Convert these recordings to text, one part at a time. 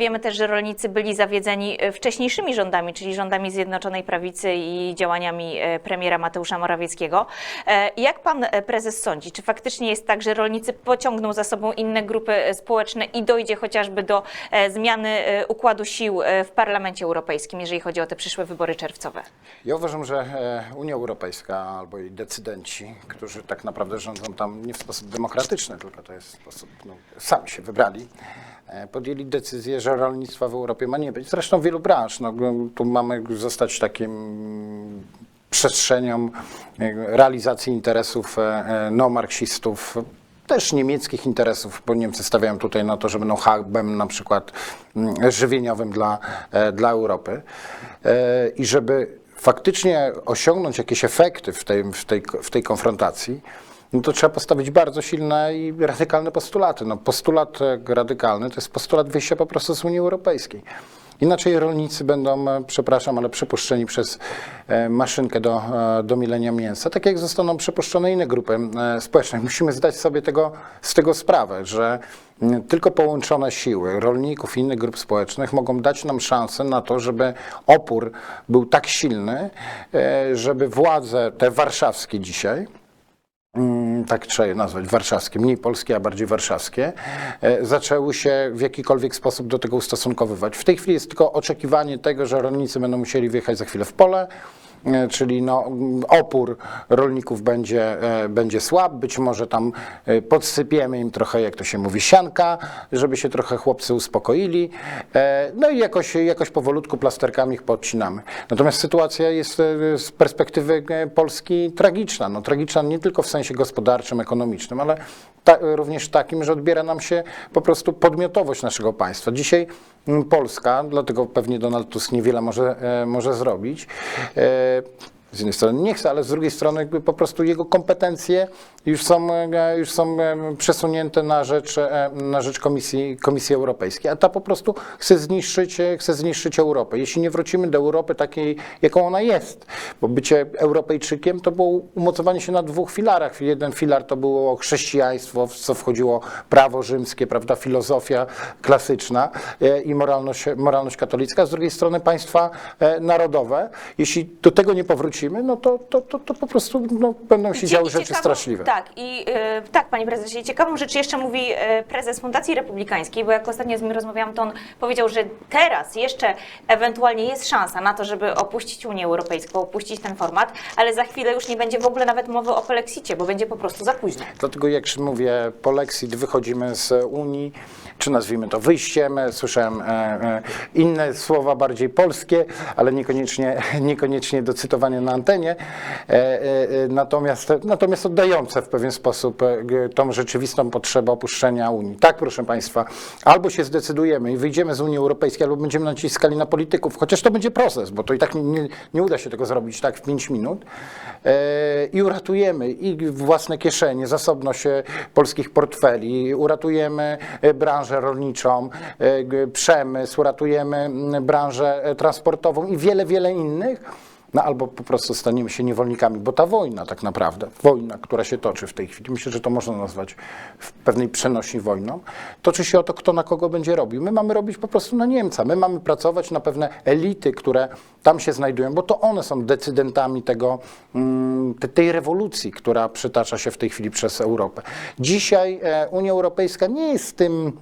Wiemy też, że rolnicy byli zawiedzeni e, wcześniejszymi rządami, czyli rządami Zjednoczonej Prawicy i działaniami e, premiera Mateusza Morawieckiego. E, Jak pan prezes sądzi, czy faktycznie jest tak, że rolnicy pociągną za sobą inne grupy społeczne i dojdzie chociażby do zmiany układu sił w Parlamencie Europejskim, jeżeli chodzi o te przyszłe wybory czerwcowe? Ja uważam, że Unia Europejska albo jej decydenci, którzy tak naprawdę rządzą tam nie w sposób demokratyczny, tylko to jest sposób, no, sami się wybrali, podjęli decyzję, że rolnictwa w Europie ma nie być. Zresztą wielu branż. No, tu mamy zostać takim przestrzenią e, realizacji interesów e, e, neomarksistów, też niemieckich interesów, bo Niemcy stawiają tutaj na to, że będą hubem na przykład mm, żywieniowym dla, e, dla Europy E, i żeby faktycznie osiągnąć jakieś efekty w tej, w tej, w tej konfrontacji, no to trzeba postawić bardzo silne i radykalne postulaty. No, postulat e, radykalny to jest postulat wyjścia po prostu z Unii Europejskiej. Inaczej rolnicy będą, e, przepraszam, ale przepuszczeni przez e, maszynkę do, do milenia mięsa, tak jak zostaną przepuszczone inne grupy społeczne. Musimy zdać sobie tego, z tego sprawę, że tylko połączone siły rolników i innych grup społecznych mogą dać nam szansę na to, żeby opór był tak silny, żeby władze te warszawskie dzisiaj, tak trzeba je nazwać, warszawskie, mniej polskie, a bardziej warszawskie, e, zaczęły się w jakikolwiek sposób do tego ustosunkowywać. W tej chwili jest tylko oczekiwanie tego, że rolnicy będą musieli wyjechać za chwilę w pole, czyli no, opór rolników będzie, e, będzie słab, być może tam e, podsypiemy im trochę, jak to się mówi, sianka, żeby się trochę chłopcy uspokoili, e, no i jakoś, jakoś powolutku plasterkami ich podcinamy. Natomiast sytuacja jest e, z perspektywy e, Polski tragiczna. No, tragiczna nie tylko w sensie gospodarczym, ekonomicznym, ale ta, również takim, że odbiera nam się po prostu podmiotowość naszego państwa. Dzisiaj Polska, dlatego pewnie Donald Tusk niewiele może, e, może zrobić, e, z jednej strony nie chce, ale z drugiej strony jakby po prostu jego kompetencje już są, e, już są e, przesunięte na rzecz, e, na rzecz Komisji, Komisji Europejskiej, a ta po prostu chce zniszczyć, chce zniszczyć Europę. Jeśli nie wrócimy do Europy takiej, jaką ona jest, bo bycie Europejczykiem to było umocowanie się na dwóch filarach. Jeden filar to było chrześcijaństwo, w co wchodziło prawo rzymskie, prawda, filozofia klasyczna i moralność, moralność katolicka, z drugiej strony państwa narodowe. Jeśli do tego nie powrócimy, no to, to, to, to po prostu no, będą się działy rzeczy ciekawą- straszliwe. Tak, i e, tak, panie prezesie, ciekawą rzecz jeszcze mówi e, prezes Fundacji Republikańskiej, bo jak ostatnio z nim rozmawiałam, to on powiedział, że teraz jeszcze ewentualnie jest szansa na to, żeby opuścić Unię Europejską, opuścić ten format, ale za chwilę już nie będzie w ogóle nawet mowy o polexicie, bo będzie po prostu za późno. Dlatego jak mówię, polexit, wychodzimy z Unii, czy nazwijmy to wyjściem, słyszałem e, e, inne słowa bardziej polskie, ale niekoniecznie, niekoniecznie do cytowania na antenie, e, e, e, natomiast, natomiast oddające w pewien sposób tą rzeczywistą potrzebę opuszczenia Unii. Tak, proszę Państwa, albo się zdecydujemy i wyjdziemy z Unii Europejskiej, albo będziemy naciskali na polityków, chociaż to będzie proces, bo to i tak nie, nie, uda się tego zrobić tak w 5 minut, i uratujemy i własne kieszenie, zasobność polskich portfeli, uratujemy branżę rolniczą, przemysł, uratujemy branżę transportową i wiele, wiele innych. No albo po prostu staniemy się niewolnikami, bo ta wojna tak naprawdę, wojna, która się toczy w tej chwili, myślę, że to można nazwać w pewnej przenośni wojną, toczy się o to, kto na kogo będzie robił. My mamy robić po prostu na Niemca, my mamy pracować na pewne elity, które tam się znajdują, bo to one są decydentami tego, mm, te- tej rewolucji, która przytacza się w tej chwili przez Europę. Dzisiaj e, Unia Europejska nie jest tym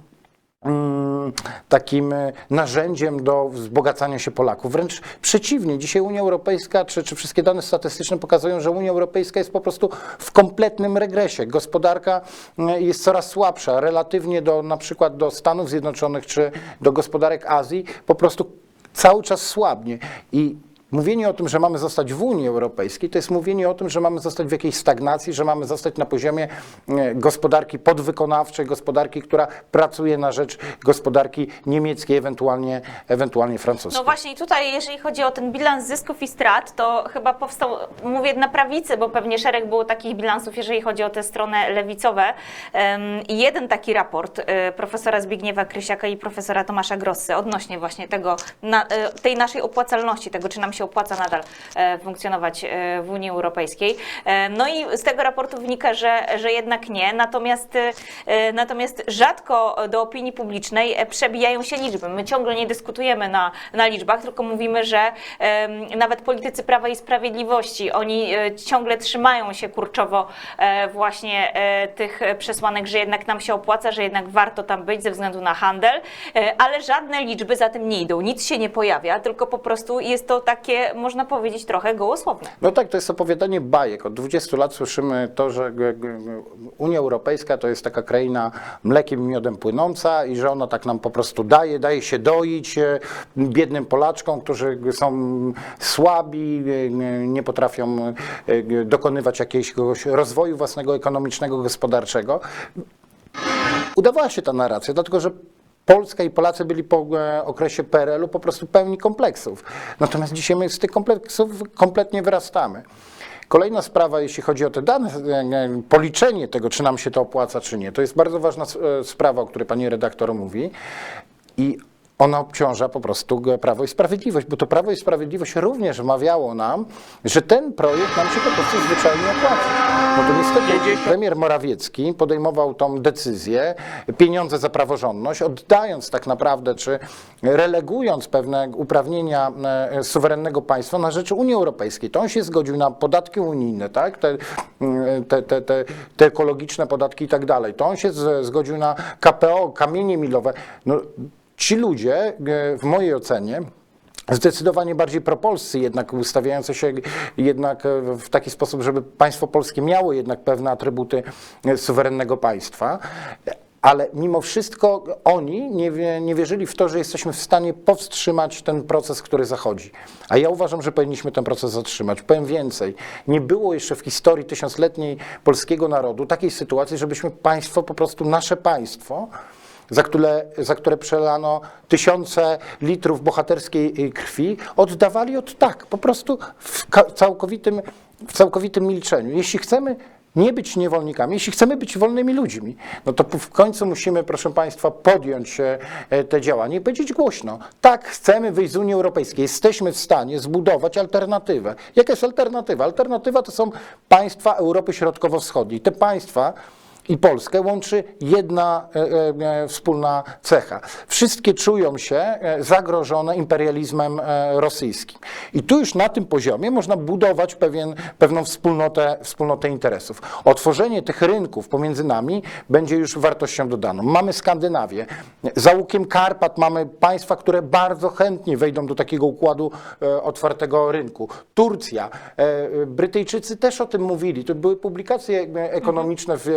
takim e, narzędziem do wzbogacania się Polaków. Wręcz przeciwnie, dzisiaj Unia Europejska, czy, czy wszystkie dane statystyczne pokazują, że Unia Europejska jest po prostu w kompletnym regresie. Gospodarka e, jest coraz słabsza, relatywnie do na przykład do Stanów Zjednoczonych, czy do gospodarek Azji, po prostu cały czas słabnie. I Mówienie o tym, że mamy zostać w Unii Europejskiej, to jest mówienie o tym, że mamy zostać w jakiejś stagnacji, że mamy zostać na poziomie e, gospodarki podwykonawczej, gospodarki, która pracuje na rzecz gospodarki niemieckiej, ewentualnie, ewentualnie francuskiej. No właśnie tutaj, jeżeli chodzi o ten bilans zysków i strat, to chyba powstał, mówię na prawicy, bo pewnie szereg było takich bilansów, jeżeli chodzi o te strony lewicowe. I jeden taki raport e, profesora Zbigniewa Krysiaka i profesora Tomasza Grossy odnośnie właśnie tego, e, tej naszej opłacalności, tego, czy nam się się opłaca nadal e, funkcjonować e, w Unii Europejskiej. E, No i z tego raportu wynika, że, że jednak nie. Natomiast, natomiast rzadko do opinii publicznej przebijają się liczby. My ciągle nie dyskutujemy na, na liczbach, tylko mówimy, że nawet politycy Prawa i Sprawiedliwości, oni ciągle trzymają się kurczowo właśnie tych przesłanek, że jednak nam się opłaca, że jednak warto tam być ze względu na handel, ale żadne liczby za tym nie idą. Nic się nie pojawia, tylko po prostu jest to takie, można powiedzieć, trochę gołosłowne. No tak, to jest opowiadanie bajek. Od 20 lat słyszymy to, że Unia Europejska to jest taka kraina mlekiem i miodem płynąca i że ona tak nam po prostu daje, daje się doić e, biednym Polaczkom, którzy są słabi, e, nie potrafią e, dokonywać jakiegoś rozwoju własnego ekonomicznego, gospodarczego. Udawała się ta narracja, dlatego że Polska i Polacy byli po e, okresie PRL-u po prostu pełni kompleksów. Natomiast dzisiaj my z tych kompleksów kompletnie wyrastamy. Kolejna sprawa, jeśli chodzi o te dane, e, e, policzenie tego, czy nam się to opłaca, czy nie, to jest bardzo ważna sprawa, o której pani redaktor mówi. I ona obciąża po prostu Prawo i Sprawiedliwość, bo to Prawo i Sprawiedliwość również wmawiało nam, że ten projekt nam się po prostu zwyczajnie opłaca. No to niestety premier Morawiecki podejmował tą decyzję, pieniądze za praworządność, oddając tak naprawdę, czy relegując pewne uprawnienia e, suwerennego państwa na rzecz Unii Europejskiej. To on się zgodził na podatki unijne, tak? te, mm, te, te, te, te ekologiczne podatki i tak dalej. To on się zgodził na KPO, kamienie milowe. No, ci ludzie, e, w mojej ocenie, zdecydowanie bardziej propolscy, jednak ustawiający się jednak e, w taki sposób, żeby państwo polskie miało jednak pewne atrybuty e, suwerennego państwa. Ale mimo wszystko oni nie, nie wierzyli w to, że jesteśmy w stanie powstrzymać ten proces, który zachodzi. A ja uważam, że powinniśmy ten proces zatrzymać. Powiem więcej. Nie było jeszcze w historii tysiącletniej polskiego narodu takiej sytuacji, żebyśmy państwo, po prostu nasze państwo, za które, za które przelano tysiące litrów bohaterskiej y, krwi, oddawali od tak, po prostu w całkowitym, w całkowitym milczeniu. Jeśli chcemy nie być niewolnikami, jeśli chcemy być wolnymi ludźmi, no to w końcu musimy, proszę Państwa, podjąć e, te działania i powiedzieć głośno. Tak, chcemy wyjść z Unii Europejskiej, jesteśmy w stanie zbudować alternatywę. Jaka jest alternatywa? Alternatywa to są państwa Europy Środkowo-Wschodniej. Te państwa i Polskę łączy jedna e, e, e, wspólna cecha. Wszystkie czują się zagrożone imperializmem rosyjskim. I tu już na tym poziomie można budować pewien, pewną wspólnotę, wspólnotę interesów. Otworzenie tych rynków pomiędzy nami będzie już wartością dodaną. Mamy Skandynawię. Za łukiem Karpat mamy państwa, które bardzo chętnie wejdą do takiego układu otwartego rynku. Turcja. Brytyjczycy też o tym mówili. To były publikacje ekonomiczne w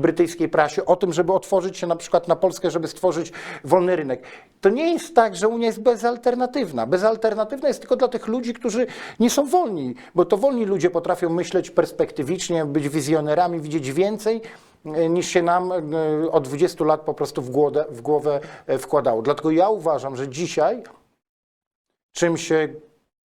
brytyjskiej prasie o tym, żeby otworzyć się na przykład na Polskę, żeby stworzyć wolny rynek. To nie jest tak, że Unia jest bezalternatywna. Bezalternatywna jest tylko dla tych ludzi, którzy nie są wolni, bo to wolni ludzie potrafią myśleć perspektywicznie, być wizjonerami, widzieć więcej e, niż się nam e, od 20 lat po prostu w głowę, w głowę e, wkładało. Dlatego ja uważam, że dzisiaj czymś e,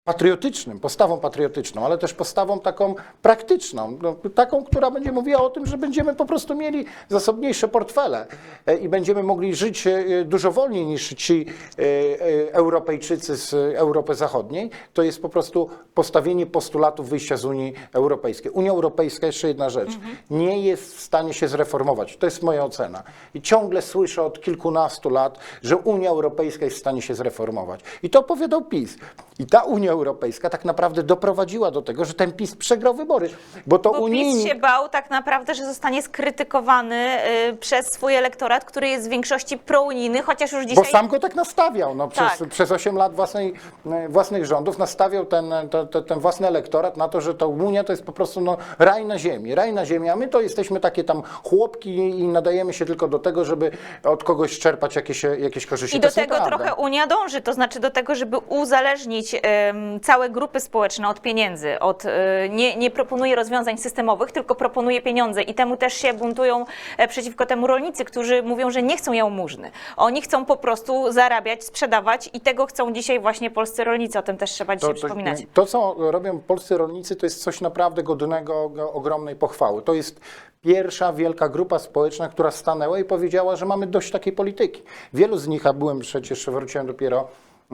patriotycznym, postawą patriotyczną, ale też postawą taką praktyczną, no, taką, która będzie mówiła o tym, że będziemy po prostu mieli zasobniejsze portfele e, i będziemy mogli żyć e, dużo wolniej niż ci e, Europejczycy z Europy Zachodniej. To jest po prostu postawienie postulatów wyjścia z Unii Europejskiej. Unia Europejska, jeszcze jedna rzecz, nie jest w stanie się zreformować. To jest moja ocena. I ciągle słyszę od kilkunastu lat, że Unia Europejska jest w stanie się zreformować. I to opowiadał PiS. I ta Unia Europejska tak naprawdę doprowadziła do tego, że ten PiS przegrał wybory, bo to Bo unijni... PiS się bał tak naprawdę, że zostanie skrytykowany y, przez swój elektorat, który jest w większości prounijny, chociaż już Bo dzisiaj... sam go tak nastawiał. No, przez, Tak. przez 8 lat własnej, e, własnych rządów nastawiał ten, te- te- ten własny elektorat na to, że ta Unia to jest po prostu no, raj na ziemi. Raj na ziemi, a my to jesteśmy takie tam chłopki i nadajemy się tylko do tego, żeby od kogoś czerpać jakieś, jakieś korzyści. I To do tego trochę Unia dąży, to znaczy do tego, żeby uzależnić em, całe grupy społeczne od pieniędzy. Od, y, nie, nie proponuje rozwiązań systemowych, tylko proponuje pieniądze i temu też się buntują e, przeciwko temu rolnicy, którzy mówią, że nie chcą jałmużny. Oni chcą po prostu zarabiać, sprzedawać i tego chcą dzisiaj właśnie polscy rolnicy. O tym też trzeba dzisiaj przypominać. To, co robią polscy rolnicy, to jest coś naprawdę godnego go- ogromnej pochwały. To jest pierwsza wielka grupa społeczna, która stanęła i powiedziała, że mamy dość takiej polityki. Wielu z nich, a byłem przecież, wróciłem dopiero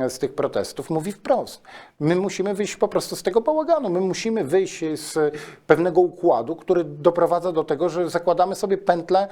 z tych protestów mówi wprost. My musimy wyjść po prostu z tego bałaganu. My musimy wyjść z pewnego układu, który doprowadza do tego, że zakładamy sobie pętlę,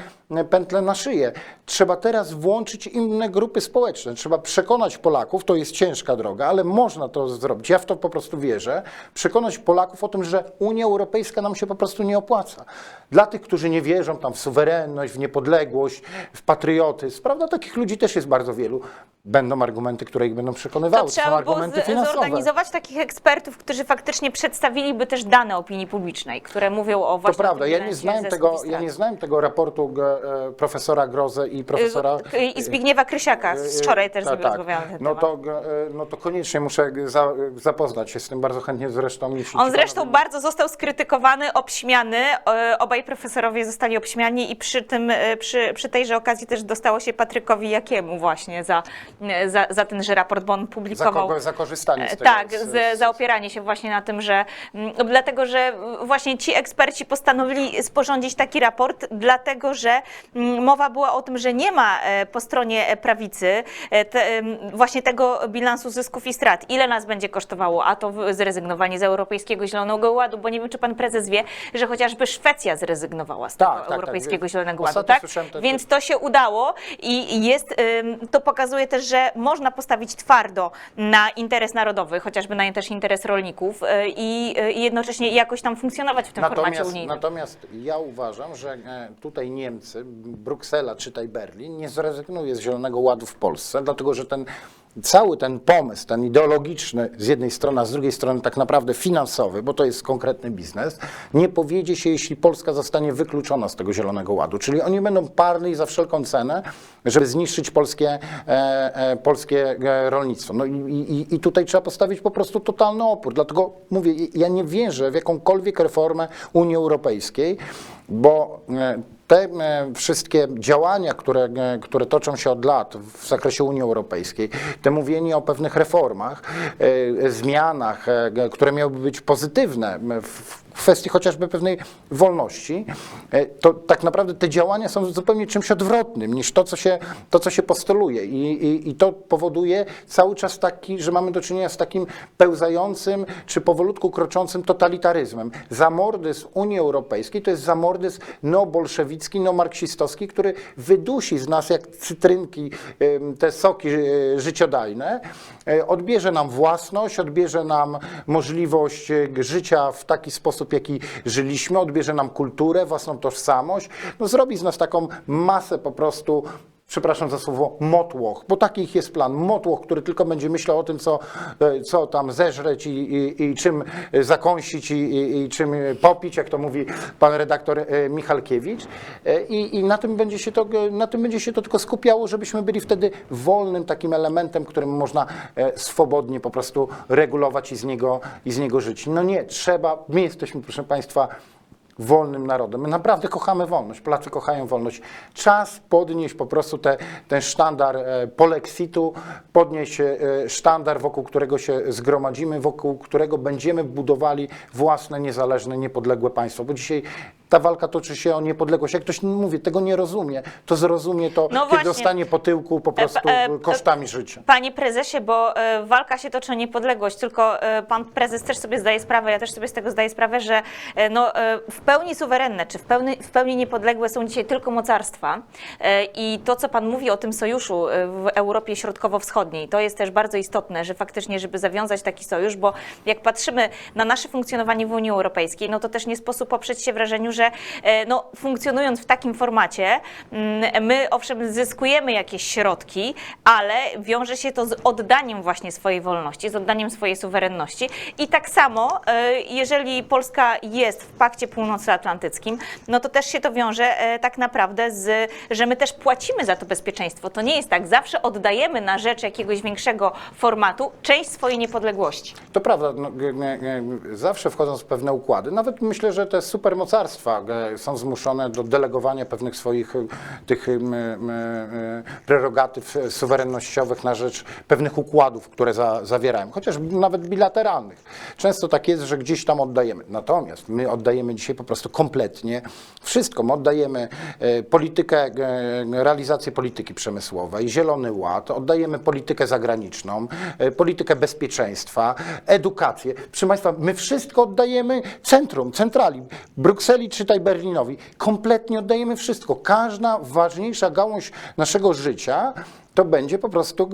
pętlę na szyję. Trzeba teraz włączyć inne grupy społeczne. Trzeba przekonać Polaków, to jest ciężka droga, ale można to zrobić. Ja w to po prostu wierzę. Przekonać Polaków o tym, że Unia Europejska nam się po prostu nie opłaca. Dla tych, którzy nie wierzą tam w suwerenność, w niepodległość, w patriotyzm, prawda? Takich ludzi też jest bardzo wielu. Będą argumenty, które ich będą To przekonywały. To trzeba było z- finansowe. zorganizować takich ekspertów, którzy faktycznie przedstawiliby też dane opinii publicznej, które mówią o To właśnie prawda, ja nie, znałem tego, ja nie znałem tego raportu e, profesora Groze i profesora... Y, I Zbigniewa Krysiaka, z wczoraj też Ta- nim rozmawiałam ten no temat. to, e, no to koniecznie muszę za, zapoznać się z tym bardzo chętnie zresztą. Jeśli On zresztą bardzo został skrytykowany, obśmiany. e, Obaj profesorowie zostali obśmiani i przy, tym, e, przy, przy tejże okazji też dostało się Patrykowi Jakiemu właśnie za, e, za, za tenże raport, bo on za, publikował... kogo, za korzystanie z E, tego. Tak, z- za opieranie się właśnie na tym, że mm, dlatego, że mm, właśnie ci eksperci postanowili sporządzić taki raport, dlatego, że mm, mowa była o tym, że nie ma po stronie prawicy te, em, właśnie tego bilansu zysków i strat. Ile nas będzie kosztowało, a to zrezygnowanie z Europejskiego Zielonego Ładu, bo nie wiem, czy pan prezes wie, że chociażby Szwecja zrezygnowała z tego Tak, tak, tak. Europejskiego Zielonego Ładu, tak? te- Więc to się udało i jest, to pokazuje też, że można postawić twardo na interes narodowy, chociażby na też interes rolników y, i, y, i jednocześnie jakoś tam funkcjonować w tym formacie Natomiast, unijnym. natomiast ja uważam, że e, tutaj Niemcy, Bruksela, czytaj Berlin, nie zrezygnuje z Zielonego Ładu w Polsce, dlatego że ten cały ten pomysł, ten ideologiczny z jednej strony, a z drugiej strony tak naprawdę finansowy, bo to jest konkretny biznes, nie powiedzie się, jeśli Polska zostanie wykluczona z tego Zielonego Ładu. Czyli oni będą parli za wszelką cenę, żeby zniszczyć polskie, e, e, polskie e, rolnictwo. No i, i, i tutaj trzeba postawić po prostu totalny opór. Dlatego mówię, ja nie wierzę w jakąkolwiek reformę Unii Europejskiej, bo e, te e, wszystkie działania, które, e, które toczą się od lat w zakresie Unii Europejskiej, te mówienie o pewnych reformach, zmianach, które miałyby być pozytywne w kwestii chociażby pewnej wolności, e, to tak naprawdę te działania są zupełnie czymś odwrotnym niż to, co się, to, co się postuluje. I, i, I to powoduje cały czas taki, że mamy do czynienia z takim pełzającym czy powolutku kroczącym totalitaryzmem. Zamordyzm Unii Europejskiej to jest zamordyzm neobolszewicki, neomarksistowski, który wydusi z nas jak cytrynki te soki e, życiodajne, e, odbierze nam własność, odbierze nam możliwość życia w taki sposób, jaki żyliśmy, odbierze nam kulturę, własną tożsamość, no zrobi z nas taką masę po prostu przepraszam za słowo, motłoch, bo taki ich jest plan, motłoch, który tylko będzie myślał o tym, co, e, co tam zeżreć i, i, i czym zakąsić i, i, czym popić, jak to mówi pan redaktor e, Michalkiewicz E, i, i na, tym będzie się to, na tym będzie się to tylko skupiało, żebyśmy byli wtedy wolnym takim elementem, którym można swobodnie po prostu regulować i z niego, i z niego żyć. No nie, trzeba, my jesteśmy, proszę państwa, wolnym narodem. My naprawdę kochamy wolność. Polacy kochają wolność. Czas podnieść po prostu te, ten sztandar e, polexitu, podnieść e, sztandar, wokół którego się zgromadzimy, wokół którego będziemy budowali własne, niezależne, niepodległe państwo. Bo dzisiaj ta walka toczy się o niepodległość. Jak ktoś mówi, tego nie rozumie, to zrozumie to, No kiedy dostanie po tyłku po prostu e, e, kosztami życia. Panie prezesie, bo e, walka się toczy o niepodległość, tylko e, pan prezes też sobie zdaje sprawę, ja też sobie z tego zdaję sprawę, że e, no, e, w pełni suwerenne, czy w pełni, w pełni niepodległe są dzisiaj tylko mocarstwa E, i to, co pan mówi o tym sojuszu e, w Europie Środkowo-Wschodniej, to jest też bardzo istotne, że faktycznie, żeby zawiązać taki sojusz, bo jak patrzymy na nasze funkcjonowanie w Unii Europejskiej, no to też nie sposób poprzeć się wrażeniu, że e, no, funkcjonując w takim formacie, mm, my owszem zyskujemy jakieś środki, ale wiąże się to z oddaniem właśnie swojej wolności, z oddaniem swojej suwerenności. I tak samo, e, jeżeli Polska jest w Pakcie Północnoatlantyckim, no to też się to wiąże e, tak naprawdę z, że my też płacimy za to bezpieczeństwo. To nie jest tak, zawsze oddajemy na rzecz jakiegoś większego formatu część swojej niepodległości. To prawda, no, zawsze wchodząc w pewne układy, nawet myślę, że te supermocarstwa państwa e, są zmuszone do delegowania pewnych swoich e, tych e, prerogatyw suwerennościowych na rzecz pewnych układów, które za, zawierają, chociaż nawet bilateralnych. Często tak jest, że gdzieś tam oddajemy. Natomiast my oddajemy dzisiaj po prostu kompletnie wszystko. My oddajemy politykę, realizację polityki przemysłowej, zielony ład, oddajemy politykę zagraniczną, politykę bezpieczeństwa, edukację. Proszę Państwa, my wszystko oddajemy centrum, centrali, Brukseli, czytaj Berlinowi. Kompletnie oddajemy wszystko. Każda ważniejsza gałąź naszego życia to będzie po prostu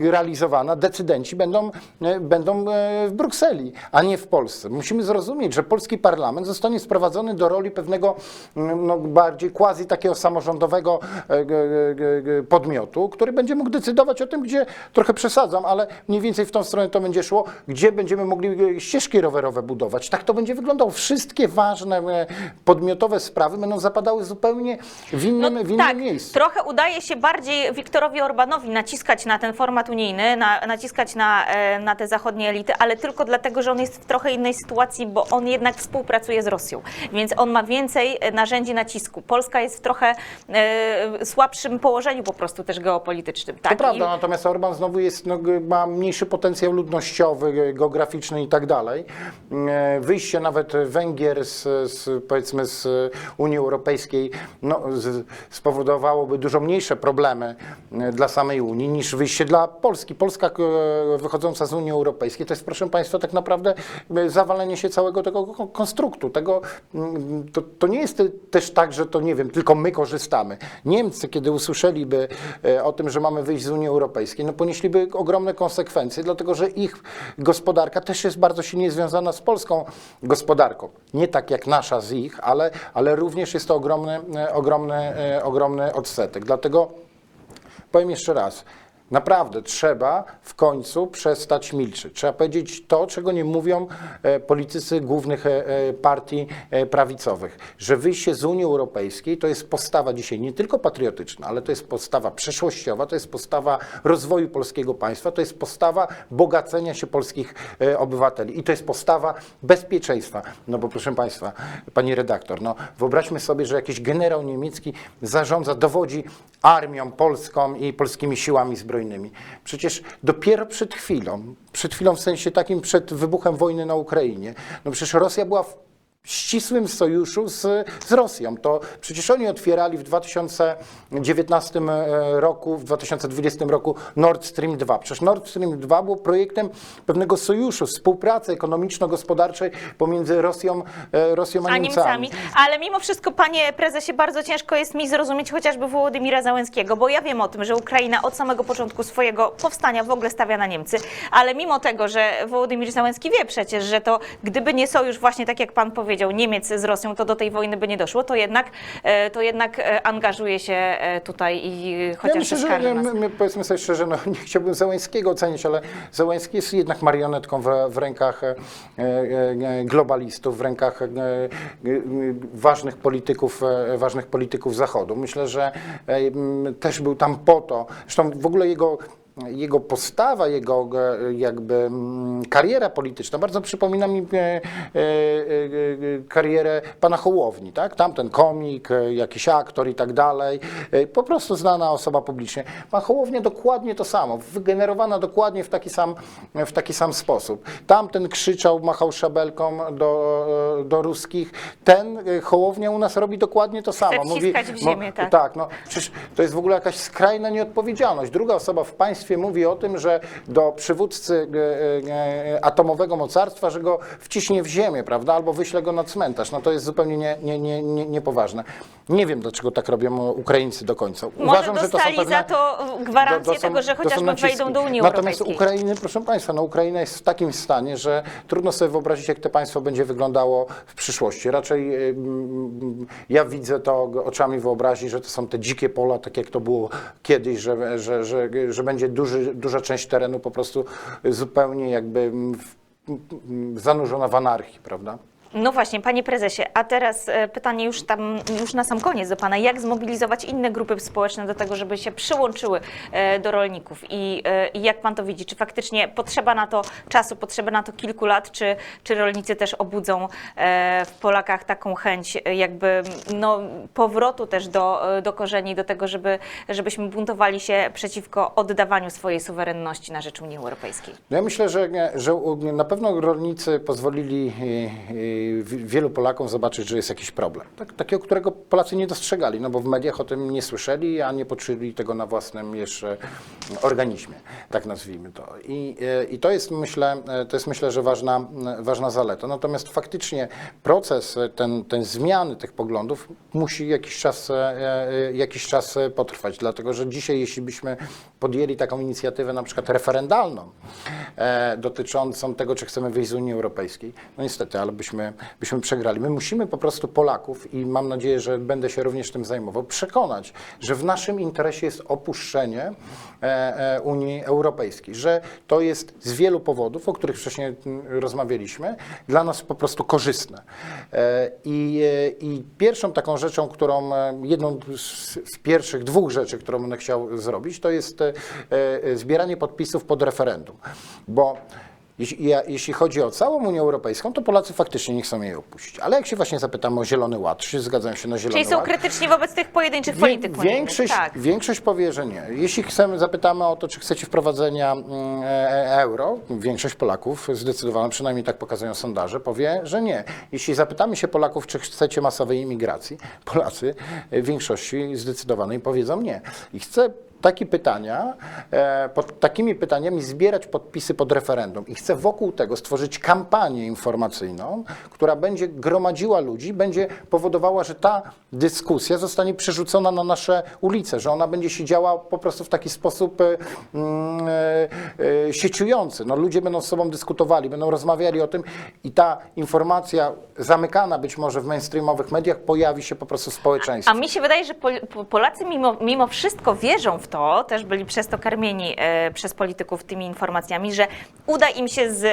realizowana, decydenci będą, e, będą e, w Brukseli, a nie w Polsce. Musimy zrozumieć, że polski parlament zostanie sprowadzony do roli pewnego mm, no, bardziej quasi takiego samorządowego e, podmiotu, który będzie mógł decydować o tym, gdzie, trochę przesadzam, ale mniej więcej w tą stronę to będzie szło, gdzie będziemy mogli ścieżki rowerowe budować. Tak to będzie wyglądało. Wszystkie ważne podmiotowe sprawy będą zapadały zupełnie w innym, w innym tak, miejscu. trochę udaje się bardziej Wiktorowi Orbanowi naciskać na ten format unijny, na, naciskać na, e, na te zachodnie elity, ale tylko dlatego, że on jest w trochę innej sytuacji, bo on jednak współpracuje z Rosją, więc on ma więcej e, narzędzi nacisku. Polska jest w trochę e, słabszym położeniu po prostu też geopolitycznym. Tak? To prawda, natomiast Orban znowu jest, no, ma mniejszy potencjał ludnościowy, g- geograficzny i tak dalej. E, Wyjście nawet Węgier z, z, powiedzmy z Unii Europejskiej no, z, spowodowałoby dużo mniejsze problemy e, dla samej Unii niż wyjście dla Polski. Polska e, wychodząca z Unii Europejskiej to jest, proszę Państwa, tak naprawdę e, zawalenie się całego tego ko- konstruktu. Tego, mm, to, to nie jest te- też tak, że to nie wiem, tylko my korzystamy. Niemcy, kiedy usłyszeliby e, o tym, że mamy wyjść z Unii Europejskiej, no ponieśliby ogromne konsekwencje, dlatego że ich gospodarka też jest bardzo silnie związana z polską gospodarką. Nie tak jak nasza z ich, ale, ale również jest to ogromny, e, ogromny, e, ogromny odsetek. Dlatego powiem jeszcze raz. Naprawdę trzeba w końcu przestać milczeć. Trzeba powiedzieć to, czego nie mówią e, politycy głównych e, e, partii prawicowych, że wyjście z Unii Europejskiej to jest postawa dzisiaj nie tylko patriotyczna, ale to jest postawa przeszłościowa, to jest postawa rozwoju polskiego państwa, to jest postawa bogacenia się polskich obywateli i to jest postawa bezpieczeństwa. No bo proszę Państwa, Pani redaktor, no wyobraźmy sobie, że jakiś generał niemiecki zarządza, dowodzi armią polską i polskimi siłami zbrojnymi. Przecież dopiero przed chwilą, przed chwilą w sensie takim, przed wybuchem wojny na Ukrainie, no przecież Rosja była w ścisłym sojuszu z, z Rosją. To przecież oni otwierali w 2019 e, roku, w 2020 roku Nord Stream 2. Przecież Nord Stream 2 był projektem pewnego sojuszu, współpracy ekonomiczno-gospodarczej pomiędzy Rosją, e, Rosją a, a Niemcami. Ale mimo wszystko, panie prezesie, bardzo ciężko jest mi zrozumieć chociażby Wołodymira Załęckiego, bo ja wiem o tym, że Ukraina od samego początku swojego powstania w ogóle stawia na Niemcy, ale mimo tego, że Wołodymir Załęski wie przecież, że to gdyby nie sojusz właśnie tak jak pan powiedział, Niemiec z Rosją, to do tej wojny by nie doszło, to jednak, e, to jednak e, angażuje się e, tutaj i Ja chociaż myślę, że skarży my, my powiedzmy sobie szczerze, no, nie chciałbym Załęskiego ocenić, ale Załęski jest jednak marionetką w, w rękach globalistów, w rękach ważnych polityków, ważnych polityków Zachodu. Myślę, że też był tam po to, zresztą w ogóle jego jego postawa, jego e, jakby mm, kariera polityczna bardzo przypomina mi e, e, karierę pana Hołowni, tak? Tamten komik, jakiś aktor i tak dalej, po prostu znana osoba publicznie. Pan Hołownia dokładnie to samo, wygenerowana dokładnie w taki sam, w taki sam sposób. Tamten krzyczał, machał szabelką do, do ruskich, ten Hołownia u nas robi dokładnie to samo. wciskać w ziemię, tak. tak, no przecież to jest w ogóle jakaś skrajna nieodpowiedzialność. Druga osoba w państwie mówi o tym, że do przywódcy e, e, atomowego mocarstwa, że go wciśnie w ziemię, prawda, albo wyśle go na cmentarz. No to jest zupełnie nie, nie, nie, nie, niepoważne. Nie wiem, dlaczego tak robią Ukraińcy do końca. Może dostali za to gwarancję to- to są- tego, że są chociażby wejdą do Unii Natomiast Europejskiej. Ukrainy, proszę Państwa, no Ukraina jest w takim stanie, że trudno sobie wyobrazić, jak to państwo będzie wyglądało w przyszłości. Raczej y, ja widzę to oczami wyobraźni, że to są te dzikie pola, tak jak to było kiedyś, że, że, że, że będzie duży, duża część terenu po prostu zupełnie jakby w, zanurzona w anarchii, prawda? No właśnie, panie prezesie, a teraz e, pytanie już tam, już na sam koniec do pana. Jak zmobilizować inne grupy społeczne do tego, żeby się przyłączyły e, do rolników i, e, i jak pan to widzi? Czy faktycznie potrzeba na to czasu, potrzeba na to kilku lat, czy, czy rolnicy też obudzą w Polakach taką chęć jakby no, powrotu też do, do korzeni, do tego, żeby, żebyśmy buntowali się przeciwko oddawaniu swojej suwerenności na rzecz Unii Europejskiej? Ja myślę, że, że na pewno rolnicy pozwolili wielu Polakom zobaczyć, że jest jakiś problem. Tak, takiego, którego Polacy nie dostrzegali, no bo w mediach o tym nie słyszeli, a nie poczuli tego na własnym jeszcze organizmie, tak nazwijmy to. I, e, i to jest myślę, e, to jest myślę, że ważna, ważna zaleta. Natomiast faktycznie proces e, ten, ten zmiany tych poglądów musi jakiś czas, jakiś czas potrwać, dlatego że dzisiaj, jeśli byśmy podjęli taką inicjatywę na przykład referendalną dotyczącą tego, czy chcemy wyjść z Unii Europejskiej, no niestety, ale byśmy, byśmy przegrali. My musimy po prostu Polaków i mam nadzieję, że będę się również tym zajmował, przekonać, że w naszym interesie jest opuszczenie e, e, Unii Europejskiej, że to jest z wielu powodów, o których wcześniej mm, rozmawialiśmy, dla nas po prostu korzystne. E, I, i pierwszą taką rzeczą, którą, jedną z, z pierwszych dwóch rzeczy, którą będę chciał zrobić, to jest zbieranie podpisów pod referendum, bo jeśli, ja, jeśli chodzi o całą Unię Europejską, to Polacy faktycznie nie chcą jej opuścić. Ale jak się właśnie zapytamy o Zielony Ład, czy zgadzają się na Zielony Czyli są Ład? krytyczni wobec tych pojedynczych Wie- polityk. Większość, Tak. większość powie, że nie. Jeśli chcemy, zapytamy o to, czy chcecie wprowadzenia mm, e, euro, większość Polaków, zdecydowanie, przynajmniej tak pokazują sondaże, powie, że nie. Jeśli zapytamy się Polaków, czy chcecie masowej imigracji, Polacy e, w większości zdecydowanej powiedzą nie. I chcę takie pytania, e, pod takimi pytaniami zbierać podpisy pod referendum i chcę wokół tego stworzyć kampanię informacyjną, która będzie gromadziła ludzi, będzie powodowała, że ta dyskusja zostanie przerzucona na nasze ulice, że ona będzie się działa po prostu w taki sposób e, mm, e, sieciujący. No, ludzie będą z sobą dyskutowali, będą rozmawiali o tym i ta informacja zamykana być może w mainstreamowych mediach pojawi się po prostu w społeczeństwie. A mi się wydaje, że Pol- Po- Polacy mimo, mimo wszystko wierzą w to, też byli przez to karmieni e, przez polityków tymi informacjami, że uda im się, z,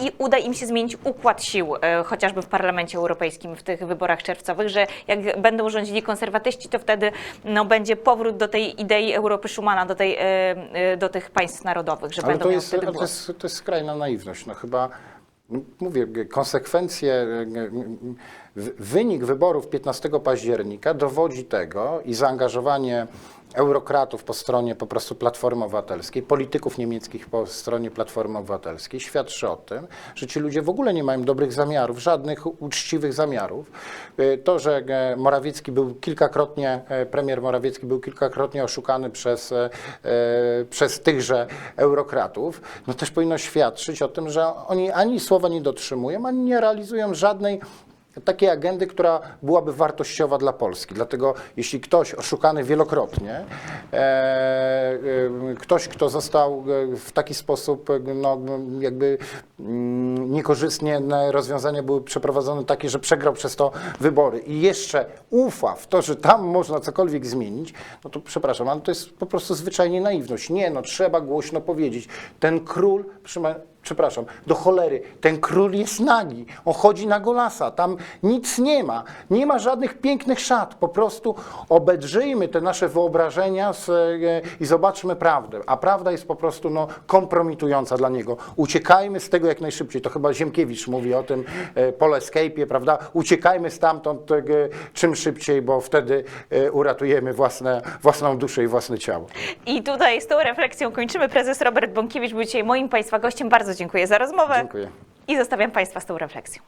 i uda im się zmienić układ sił, e, chociażby w Parlamencie Europejskim w tych wyborach czerwcowych, że jak będą rządzili konserwatyści, to wtedy no, będzie powrót do tej idei Europy Schumana, do, tej, e, do tych państw narodowych, że Ale będą to jest, wtedy to, jest, to jest skrajna naiwność. No chyba, mówię, konsekwencje, wynik wyborów 15 października dowodzi tego i zaangażowanie eurokratów po stronie po prostu Platformy Obywatelskiej, polityków niemieckich po stronie Platformy Obywatelskiej świadczy o tym, że ci ludzie w ogóle nie mają dobrych zamiarów, żadnych uczciwych zamiarów. E, To, że e, Morawiecki był kilkakrotnie, e, premier Morawiecki był kilkakrotnie oszukany przez, e, przez tychże eurokratów, no też powinno świadczyć o tym, że oni ani słowa nie dotrzymują, ani nie realizują żadnej takiej agendy, która byłaby wartościowa dla Polski. Dlatego jeśli ktoś oszukany wielokrotnie, e, e, ktoś, kto został e, w taki sposób, e, no, jakby mm, niekorzystnie rozwiązania były przeprowadzone takie, że przegrał przez to wybory i jeszcze ufa w to, że tam można cokolwiek zmienić, no to przepraszam, ale to jest po prostu zwyczajnie naiwność. Nie, no trzeba głośno powiedzieć. Ten król, przepraszam, do cholery, ten król jest nagi, on chodzi na golasa, tam nic nie ma, nie ma żadnych pięknych szat, po prostu obedrzyjmy te nasze wyobrażenia z, e, i zobaczmy prawdę, a prawda jest po prostu no, kompromitująca dla niego. Uciekajmy z tego jak najszybciej, to chyba Ziemkiewicz mówi o tym e, Pol Escape'ie, prawda, uciekajmy stamtąd e, czym szybciej, bo wtedy e, uratujemy własne, własną duszę i własne ciało. I tutaj z tą refleksją kończymy. Prezes Robert Bąkiewicz był dzisiaj moim Państwa gościem. Bardzo dziękuję za rozmowę. Dziękuję. I zostawiam Państwa z tą refleksją.